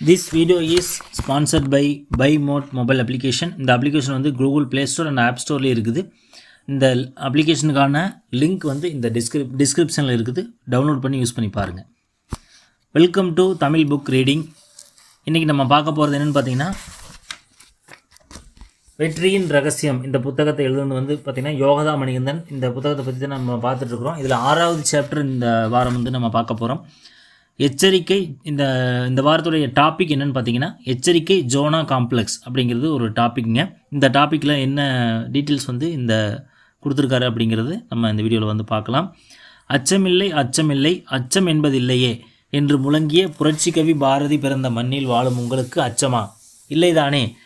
This video is sponsored by by mode mobile application இந்த application வந்து Google Play Store and app ஸ்டோர்லேயே இருக்குது. இந்த அப்ளிகேஷனுக்கான link வந்து இந்த டிஸ்கிரிப் டிஸ்கிரிப்ஷனில் இருக்குது. டவுன்லோட் பண்ணி யூஸ் பண்ணி பாருங்கள் welcome to Tamil book reading இன்றைக்கி நம்ம பார்க்க போகிறது என்னென்னு பார்த்தீங்கன்னா வெற்றியின் ரகசியம். இந்த புத்தகத்தை எழுதுனது வந்து பார்த்திங்கன்னா யோகதா மணிகந்தன். இந்த புத்தகத்தை பற்றி தான் நம்ம பார்த்துட்ருக்குறோம் இதில் ஆறாவது சாப்டர் இந்த வாரம் வந்து நம்ம பார்க்க போகிறோம் எச்சரிக்கை இந்த இந்த வாரத்துடைய டாபிக் என்னன்னு பார்த்தீங்கன்னா எச்சரிக்கை ஜோனா காம்ப்ளெக்ஸ் அப்படிங்கிறது ஒரு டாப்பிக்ங்க இந்த டாப்பிக்கில் என்ன டீட்டெயில்ஸ் வந்து இந்த கொடுத்துருக்காரு அப்படிங்கிறது நம்ம இந்த வீடியோவில் வந்து பார்க்கலாம். அச்சமில்லை அச்சமில்லை அச்சம் என்பதில்லையே என்று முழங்கிய புரட்சி கவி பாரதி பிறந்த மண்ணில் வாழும் உங்களுக்கு அச்சமா? இல்லைதானே?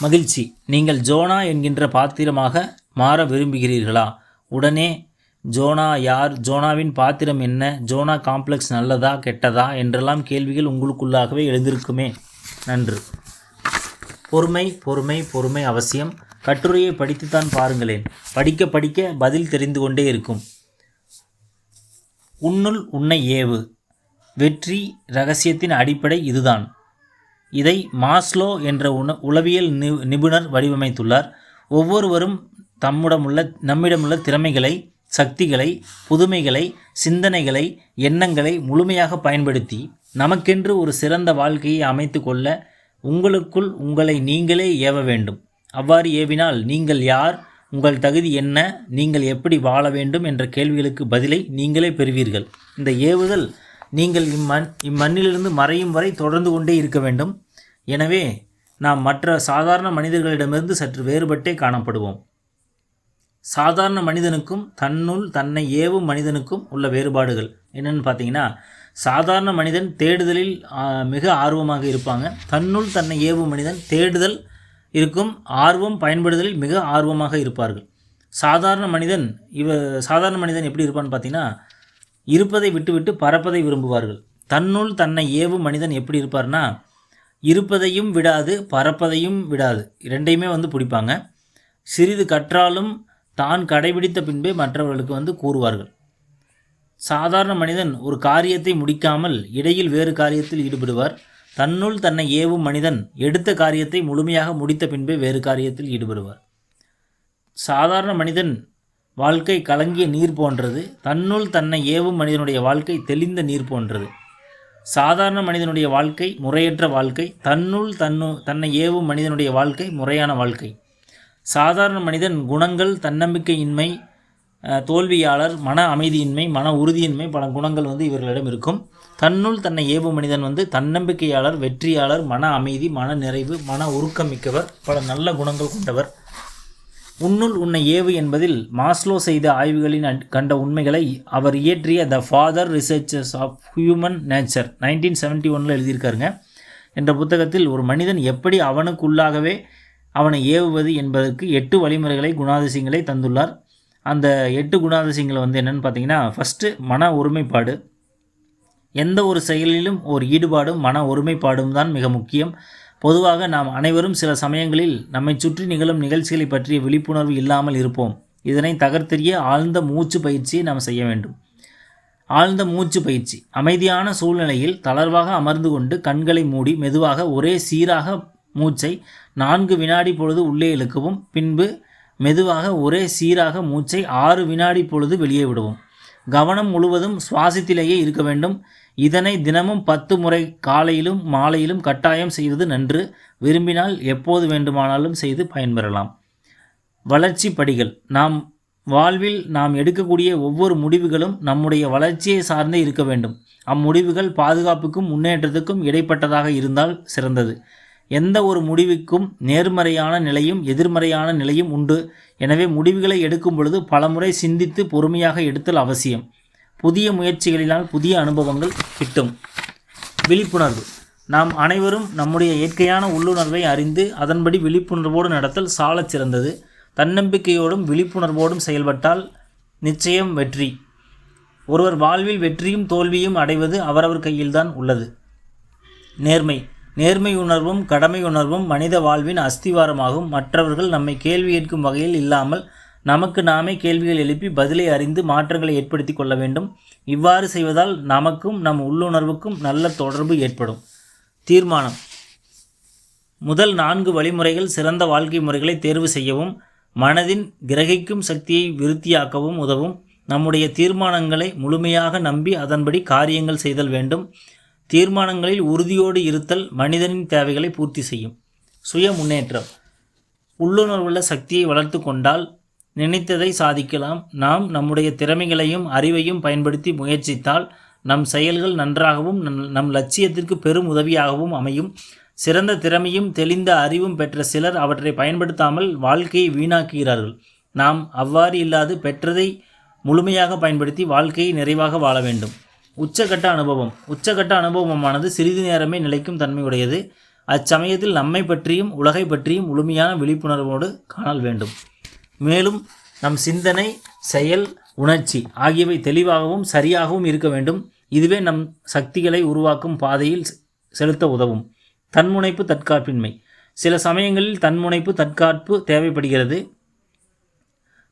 மகிழ்ச்சி. நீங்கள் ஜோனா என்கின்ற பாத்திரமாக மாற விரும்புகிறீர்களா? உடனே ஜோனா யார்? ஜோனாவின் பாத்திரம் என்ன? ஜோனா காம்ப்ளெக்ஸ் நல்லதா கெட்டதா? என்றெல்லாம் கேள்விகள் உங்களுக்குள்ளாகவே எழுந்திருக்குமே. நன்று. பொறுமை பொறுமை பொறுமை அவசியம். கட்டுரையை படித்துத்தான் பாருங்களேன். படிக்க படிக்க பதில் தெரிந்து கொண்டே இருக்கும். உன்னுள் உன்னை ஏவு. வெற்றி ரகசியத்தின் அடிப்படை இதுதான். இதை மாஸ்லோ என்ற உண உளவியல் நி நிபுணர் வடிவமைத்துள்ளார். ஒவ்வொருவரும் தம்முடமுள்ள நம்மிடமுள்ள திறமைகளை சக்திகளை புதுமைகளை சிந்தனைகளை எண்ணங்களை முழுமையாக பயன்படுத்தி நமக்கென்று ஒரு சிறந்த வாழ்க்கையை அமைத்து கொள்ள உங்களுக்குள் உங்களை நீங்களே ஏவ வேண்டும். அவ்வாறு ஏவினால் நீங்கள் யார் உங்கள் தகுதி என்ன நீங்கள் எப்படி வாழ வேண்டும் என்ற கேள்விகளுக்கு பதிலை நீங்களே பெறுவீர்கள். இந்த ஏவுதல் நீங்கள் இம்மண் இம்மண்ணிலிருந்து மறையும் வரை தொடர்ந்து கொண்டே இருக்க வேண்டும். எனவே நாம் மற்ற சாதாரண மனிதர்களிடமிருந்து சற்று வேறுபட்டே காணப்படுவோம். சாதாரண மனிதனுக்கும் தன்னுள் தன்னை ஏவும் மனிதனுக்கும் உள்ள வேறுபாடுகள். என்னென்னு பார்த்தீங்கன்னா சாதாரண மனிதன் தேடுதலில் மிக ஆர்வமாக இருப்பாங்க. தன்னுள் தன்னை ஏவும் மனிதன் தேடுதல் இருக்கும் ஆர்வம் பயன்படுதலில் மிக ஆர்வமாக இருப்பார்கள். சாதாரண மனிதன் இவ சாதாரண மனிதன் எப்படி இருப்பான்னு பார்த்தீங்கன்னா இருப்பதை விட்டுவிட்டு பறப்பதை விரும்புவார்கள். தன்னுள் தன்னை ஏவும் மனிதன் எப்படி இருப்பார்னா இருப்பதையும் விடாது பறப்பதையும் விடாது. இரண்டையுமே வந்து பிடிப்பாங்க. சிறிது கற்றாலும் தான் கடைபிடித்த பின்பே மற்றவர்களுக்கு வந்து கூறுவார்கள். சாதாரண மனிதன் ஒரு காரியத்தை முடிக்காமல் இடையில் வேறு காரியத்தில் ஈடுபடுவார். தன்னுள் தன்னை ஏவும் மனிதன் எடுத்த காரியத்தை முழுமையாக முடித்த பின்பே வேறு காரியத்தில் ஈடுபடுவார். சாதாரண மனிதன் வாழ்க்கை கலங்கிய நீர் போன்றது. தன்னுள் தன்னை ஏவும் மனிதனுடைய வாழ்க்கை தெளிந்த நீர் போன்றது. சாதாரண மனிதனுடைய வாழ்க்கை முறையற்ற வாழ்க்கை. தன்னுள் தன்னு தன்னை ஏவும் மனிதனுடைய வாழ்க்கை முறையான வாழ்க்கை. சாதாரண மனிதன் குணங்கள் தன்னம்பிக்கையின்மை தோல்வியாளர் மன அமைதியின்மை மன உறுதியின்மை பல குணங்கள் வந்து இவர்களிடம் இருக்கும். தன்னுள் தன்னை ஏவும் மனிதன் வந்து தன்னம்பிக்கையாளர் வெற்றியாளர் மன அமைதி மன நிறைவு மன உருக்கம் மிக்கவர் பல நல்ல குணங்கள் கொண்டவர். உன்னுள் உன்னை ஏவு என்பதில் மாஸ்லோ செய்த ஆய்வுகளின் கண்ட உண்மைகளை அவர் இயற்றிய the father researchers of human nature nineteen seventy ஒனில் எழுதியிருக்காருங்க. என்ற புத்தகத்தில் ஒரு மனிதன் எப்படி அவனுக்குள்ளாகவே அவனை ஏவுவது என்பதற்கு எட்டு வழிமுறைகளை குணாதிசயங்களை தந்துள்ளார். அந்த எட்டு குணாதிசயங்கள் வந்து என்னென்னு பார்த்தீங்கன்னா ஃபஸ்ட்டு மன ஒருமைப்பாடு. எந்த ஒரு செயலிலும் ஒரு ஈடுபாடும் மன ஒருமைப்பாடும் தான் மிக முக்கியம். பொதுவாக நாம் அனைவரும் சில சமயங்களில் நம்மை சுற்றி நிகழும் நிகழ்ச்சிகளை பற்றிய விழிப்புணர்வு இல்லாமல் இருப்போம். இதனை தகர்த்தெறிய ஆழ்ந்த மூச்சு பயிற்சியை நாம் செய்ய வேண்டும். ஆழ்ந்த மூச்சு பயிற்சி. அமைதியான சூழ்நிலையில் தளர்வாக அமர்ந்து கொண்டு கண்களை மூடி மெதுவாக ஒரே சீராக மூச்சை நான்கு வினாடி பொழுது உள்ளே இழுக்கவும் பின்பு மெதுவாக ஒரே சீராக மூச்சை ஆறு வினாடி பொழுது வெளியே விடுவோம். கவனம் முழுவதும் சுவாசத்திலேயே இருக்க வேண்டும். இதனை தினமும் பத்து முறை காலையிலும் மாலையிலும் கட்டாயம் செய்வது நன்று. விரும்பினால் எப்போது வேண்டுமானாலும் செய்து பயன்பெறலாம். வளர்ச்சி படிகள். நாம் வாழ்வில் நாம் எடுக்கக்கூடிய ஒவ்வொரு முடிவுகளும் நம்முடைய வளர்ச்சியை சார்ந்தே இருக்க வேண்டும். அம்முடிவுகள் பாதுகாப்புக்கும் முன்னேற்றத்துக்கும் இடைப்பட்டதாக இருந்தால் சிறந்தது. எந்த ஒரு முடிவுக்கும் நேர்மறையான நிலையும் எதிர்மறையான நிலையும் உண்டு. எனவே முடிவுகளை எடுக்கும் பொழுது பலமுறை சிந்தித்து பொறுமையாக எடுத்தல் அவசியம். புதிய முயற்சிகளினால் புதிய அனுபவங்கள் கிட்டும். விழிப்புணர்வு. நாம் அனைவரும் நம்முடைய இயற்கையான உள்ளுணர்வை அறிந்து அதன்படி விழிப்புணர்வோடு நடத்தல் சாலச் சிறந்தது. தன்னம்பிக்கையோடும் விழிப்புணர்வோடும் செயல்பட்டால் நிச்சயம் வெற்றி. ஒருவர் வாழ்வில் வெற்றியும் தோல்வியும் அடைவது அவரவர் கையில்தான் உள்ளது. நேர்மை. நேர்மை உணர்வும் கடமை உணர்வும் மனித வாழ்வின் அஸ்திவாரமாகும். மற்றவர்கள் நம்மை கேள்வி கேட்கும் வகையில் இல்லாமல் நமக்கு நாமே கேள்விகள் எழுப்பி பதிலை அறிந்து மாற்றங்களை ஏற்படுத்தி கொள்ள வேண்டும். இவ்வாறு செய்வதால் நமக்கும் நம் உள்ளுணர்வுக்கும் நல்ல தொடர்பு ஏற்படும். தீர்மானம். முதல் நான்கு வழிமுறைகள் சிறந்த வாழ்க்கை முறைகளை தேர்வு செய்யவும் மனதின் கிரகிக்கும் சக்தியை விருத்தியாக்கவும் உதவும். நம்முடைய தீர்மானங்களை முழுமையாக நம்பி அதன்படி காரியங்கள் செய்தல் வேண்டும். தீர்மானங்களில் உறுதியோடு இருத்தல் மனிதனின் தேவைகளை பூர்த்தி செய்யும். சுய முன்னேற்றம். உள்ளுணர்வுள்ள சக்தியை வளர்த்து கொண்டால் நினைத்ததை சாதிக்கலாம். நாம் நம்முடைய திறமைகளையும் அறிவையும் பயன்படுத்தி முயற்சித்தால் நம் செயல்கள் நன்றாகவும் நம்- நம் லட்சியத்திற்கு பெரும் உதவியாகவும் அமையும். சிறந்த திறமையும் தெளிந்த அறிவும் பெற்ற சிலர் அவற்றை பயன்படுத்தாமல் வாழ்க்கையை வீணாக்குகிறார்கள். நாம் அவ்வாறு இல்லாது பெற்றதை முழுமையாக பயன்படுத்தி வாழ்க்கையை நிறைவாக வாழ வேண்டும். உச்சகட்ட அனுபவம். உச்சகட்ட அனுபவமானது சிறிது நேரமே நிலைக்கும் தன்மையுடையது. அச்சமயத்தில் நம்மை பற்றியும் உலகை பற்றியும் முழுமையான விழிப்புணர்வோடு காணல் வேண்டும். மேலும் நம் சிந்தனை செயல் உணர்ச்சி ஆகியவை தெளிவாகவும் சரியாகவும் இருக்க வேண்டும். இதுவே நம் சக்திகளை உருவாக்கும் பாதையில் செ- செலுத்த உதவும். தன்முனைப்பு தற்காப்பின்மை. சில சமயங்களில் தன்முனைப்பு தற்காப்பு தேவைப்படுகிறது.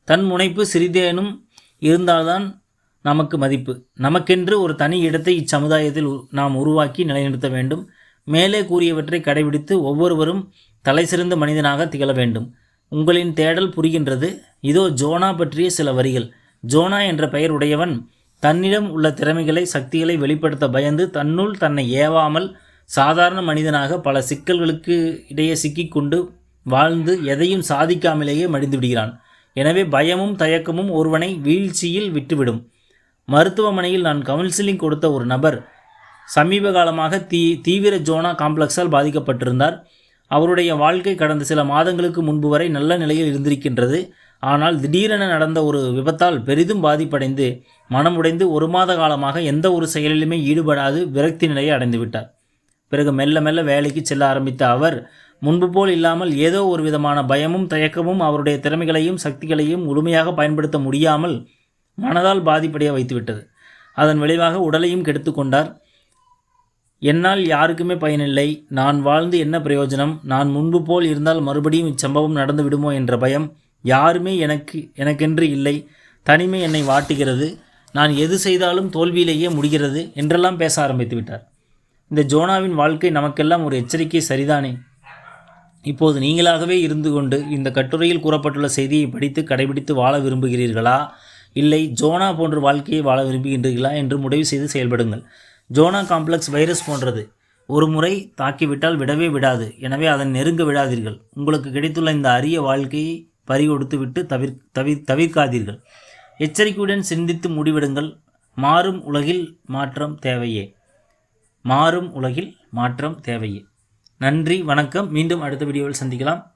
தன்முனைப்பு சிறிதேனும் இருந்தால்தான் நமக்கு மதிப்பு. நமக்கென்று ஒரு தனி இடத்தை இச்சமுதாயத்தில் நாம் உருவாக்கி நிலைநிறுத்த வேண்டும். மேலே கூறியவற்றை கடைபிடித்து ஒவ்வொருவரும் தலைசிறந்த மனிதனாக திகழ வேண்டும். உங்களின் தேடல் புரிகின்றது. இதோ ஜோனா பற்றிய சில வரிகள். ஜோனா என்ற பெயர் உடையவன் தன்னிடம் உள்ள திறமைகளை சக்திகளை வெளிப்படுத்த பயந்து தன்னுள் தன்னை ஏவாமல் சாதாரண மனிதனாக பல சிக்கல்களுக்கு இடையே சிக்கிக்கொண்டு வாழ்ந்து எதையும் சாதிக்காமலேயே மடிந்து விடுகிறான். எனவே பயமும் தயக்கமும் ஒருவனை வீழ்ச்சியில் விட்டுவிடும். மருத்துவமனையில் நான் கவுன்சிலிங் கொடுத்த ஒரு நபர் சமீப காலமாக தீ தீவிர ஜோனா காம்ப்ளெக்ஸால் பாதிக்கப்பட்டிருந்தார். அவருடைய வாழ்க்கை கடந்த சில மாதங்களுக்கு முன்பு வரை நல்ல நிலையில் இருந்திருக்கின்றது. ஆனால் திடீரென நடந்த ஒரு விபத்தால் பெரிதும் பாதிப்படைந்து மனமுடைந்து ஒரு மாத காலமாக எந்த ஒரு செயலிலுமே ஈடுபடாது விரக்தி நிலையை அடைந்து விட்டார் பிறகு மெல்ல மெல்ல வேலைக்கு செல்ல ஆரம்பித்த அவர் முன்பு போல் இல்லாமல் ஏதோ ஒரு விதமான பயமும் தயக்கமும் அவருடைய திறமைகளையும் சக்திகளையும் முழுமையாக பயன்படுத்த முடியாமல் மனதால் பாதிப்படைய வைத்துவிட்டது. அதன் விளைவாக உடலையும் கெடுத்துக்கொண்டார் என்னால் யாருக்குமே பயனில்லை. நான் வாழ்ந்து என்ன பிரயோஜனம்? நான் முன்பு போல் இருந்தால் மறுபடியும் இச்சம்பவம் நடந்து விடுமோ என்ற பயம் யாருமே எனக்கு எனக்கென்று இல்லை. தனிமை என்னை வாட்டுகிறது. நான் எது செய்தாலும் தோல்வியிலேயே முடிகிறது என்றெல்லாம் பேச ஆரம்பித்து விட்டார். இந்த ஜோனாவின் வாழ்க்கை நமக்கெல்லாம் ஒரு எச்சரிக்கை சரிதானே? இப்போது நீங்களாகவே இருந்து கொண்டு இந்த கட்டுரையில் கூறப்பட்டுள்ள செய்தியை படித்து கடைபிடித்து வாழ விரும்புகிறீர்களா? இல்லை ஜோனா போன்ற வாழ்க்கையை வாழ விரும்புகின்றீர்களா என்று முடிவு செய்து செயல்படுங்கள். ஜோனா காம்ப்ளெக்ஸ் வைரஸ் போன்றது. ஒரு முறை தாக்கிவிட்டால் விடவே விடாது. எனவே அதன் நெருங்க விடாதீர்கள். உங்களுக்கு கிடைத்துள்ள இந்த அரிய வாழ்க்கையை பறிகொடுத்து விட்டு தவிர் தவிர் தவிர்க்காதீர்கள். எச்சரிக்கையுடன் சிந்தித்து முடிவிடுங்கள். மாறும் உலகில் மாற்றம் தேவையே. மாறும் உலகில் மாற்றம் தேவையே. நன்றி வணக்கம். மீண்டும் அடுத்த வீடியோவில் சந்திக்கலாம்.